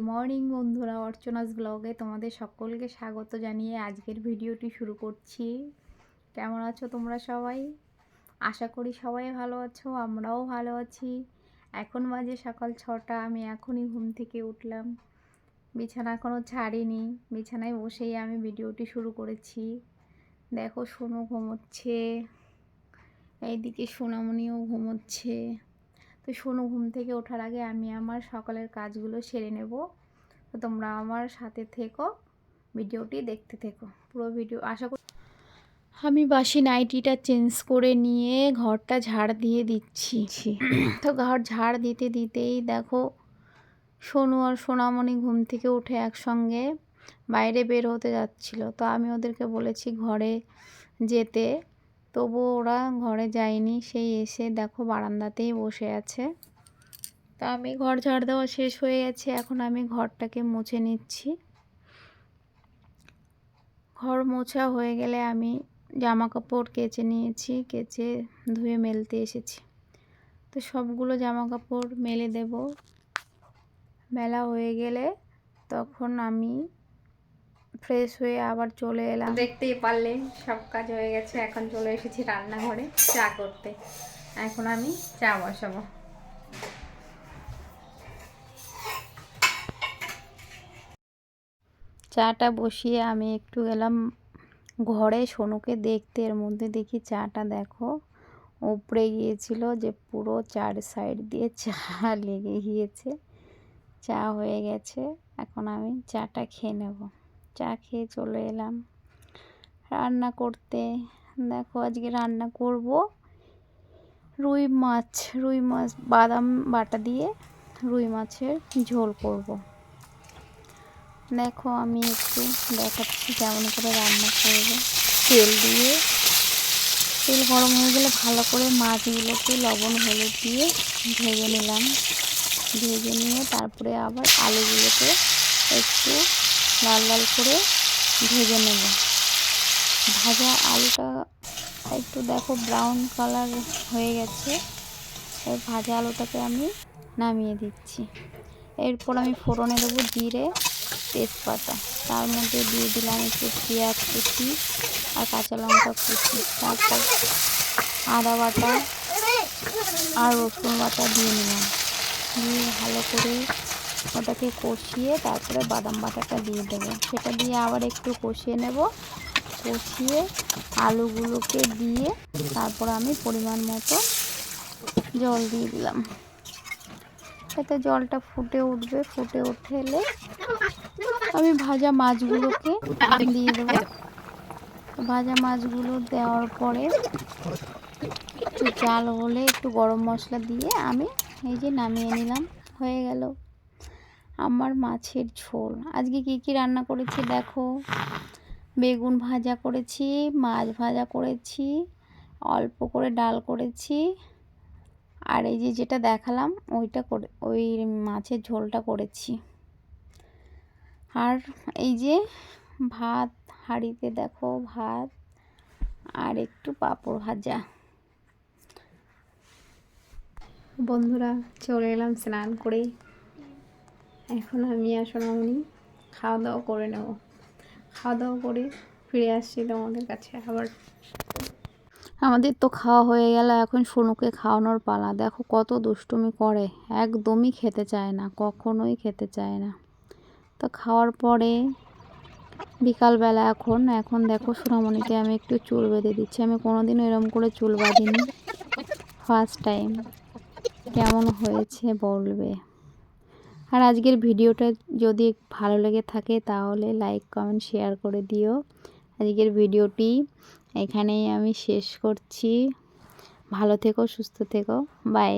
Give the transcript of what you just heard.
Morning বন্ধুরা। অর্চনাস ব্লগে তোমাদের সকলকে স্বাগত জানিয়ে আজকের ভিডিওটি শুরু করছি। কেমন আছো তোমরা সবাই? আশা করি সবাই ভালো আছো, আমরাও ভালো আছি। এখন বাজে সকাল ছটা, আমি এখনই ঘুম থেকে উঠলাম। বিছানা এখনও ছাড়িনি, বিছানায় বসেই আমি ভিডিওটি শুরু করেছি। দেখো, সোনু ঘুমোচ্ছে। এইদিকে সোনামণিও ঘুমোচ্ছে। তো শোনো ঘুম থেকে ওঠার আগে আমি আমার সকালের কাজগুলো সেরে নেব। তো তোমরা আমার সাথে থেকো ভিডিওটি দেখতে থেকো। পুরো ভিডিও আশা করি আমি বাসি নাইটিটা চেঞ্জ করে নিয়ে ঘরটা ঝাড় দিয়ে দিচ্ছি। তো ঘর ঝাড় দিতে দিতেই দেখো সোনু আর সোনামণি ঘুম থেকে উঠে একসঙ্গে বাইরে বের হতে যাচ্ছিল। তো আমি ওদেরকে বলেছি ঘরে যেতে। তবুও ওরা ঘরে যায়নি। সেই এসে দেখো বারান্দাতেই বসে আছে। তা আমি ঘর ঝাড় দেওয়া শেষ হয়ে গেছে। এখন আমি ঘরটাকে মুছে নিচ্ছি। ঘর মোছা হয়ে গেলে আমি জামা কাপড় কেচে নিয়েছি। কেচে ধুয়ে মেলতে এসেছি। তো সবগুলো জামা কাপড় মেলে দেব। মেলা হয়ে গেলে তখন আমি ফ্রেশ হয়ে আবার চলে এলাম। দেখতেই পারলে সব কাজ হয়ে গেছে এখন চলে এসেছি রান্নাঘরে চা করতে। এখন আমি চা বসাবো। চাটা বসিয়ে আমি একটু গেলাম ঘরে সোনুকে দেখতে এর মধ্যে দেখি চাটা দেখো উপড়ে গিয়েছিল যে পুরো চার সাইড দিয়ে চা লেগে গিয়েছে। চা হয়ে গেছে এখন আমি চাটা খেয়ে নেব। চা খেয়ে চলে এলাম। রান্না করতে। দেখো আজকে রান্না করব রুই মাছ রুই মাছ, বাদাম বাটা দিয়ে রুই মাছের ঝোল করব। দেখো আমি একটু দেখাচ্ছি কেমন করে রান্না করব। তেল দিয়ে, তেল গরম হয়ে গেলে ভালো করে মাছগুলোকে লবণ হলুদ দিয়ে ভেজে নিলাম। ভেজে নিয়ে তারপরে আবার আলুগুলোকে একটু লাল লাল করে ভেজে নেব। ভাজা আলুটা একটু দেখো ব্রাউন কালার হয়ে গেছে। এই ভাজা আলুটাকে আমি নামিয়ে দিচ্ছি। এরপর আমি ফোড়নে দেবো জিরে, তেজপাতা। তার মধ্যে দিয়ে দিলাম একটু পেঁয়াজ কুচি আর কাঁচা লঙ্কা কুচি। তারপর আদা বাটা আর রসুন বাটা দিয়ে নিলাম। দিয়ে ভালো করে ওটাকে কষিয়ে তারপরে বাদাম বাটাটা দিয়ে দেবো। সেটা দিয়ে আবার একটু কষিয়ে নেব। কষিয়ে আলুগুলোকে দিয়ে তারপর আমি পরিমাণ মতো জল দিয়ে দিলাম। এতে জলটা ফুটে উঠবে, ফুটে উঠলে আমি ভাজা মাছগুলোকে দিয়ে দেবো। ভাজা মাছগুলো দেওয়ার পরে একটু চাল হলে একটু গরম মশলা দিয়ে আমি এই যে নামিয়ে নিলাম, হয়ে গেল। আমার মাছের ঝোল। আজকে কি কি রান্না করেছি দেখো? বেগুন ভাজা করেছি, মাছ ভাজা করেছি, অল্প করে ডাল করেছি, আর এই যে যেটা দেখালাম ওইটা করে ওই মাছের ঝোলটা করেছি। আর এই যে ভাত, হাঁড়িতে দেখো ভাত, আর একটু পাঁপড় ভাজা। বন্ধুরা, চলে এলাম স্নান করে। এখন আমি আসলে আমি খাওয়া দাওয়া করে নেব। খাওয়া দাওয়া করে ফিরে আসছি তোমাদের কাছে আবার। আমাদের তো খাওয়া হয়ে গেল, এখন সোনুকে খাওয়ানোর পালা। দেখো কত দুষ্টুমি করে, একদমই খেতে চায় না, কখনোই খেতে চায় না। তো খাওয়ার পরে বিকালবেলা এখন এখন দেখো সোনামণিকে আমি একটু চুল বেঁধে দিচ্ছি। আমি কোনোদিনও এরম করে চুল বাঁধিনি ফার্স্ট টাইম কেমন হয়েছে বলবে? আর আজকের ভিডিওটা যদি ভালো লেগে থাকে তাহলে লাইক, কমেন্ট, শেয়ার করে দিও। আজকের ভিডিওটি এখানেই আমি শেষ করছি। ভালো থেকো, সুস্থ থেকো। বাই।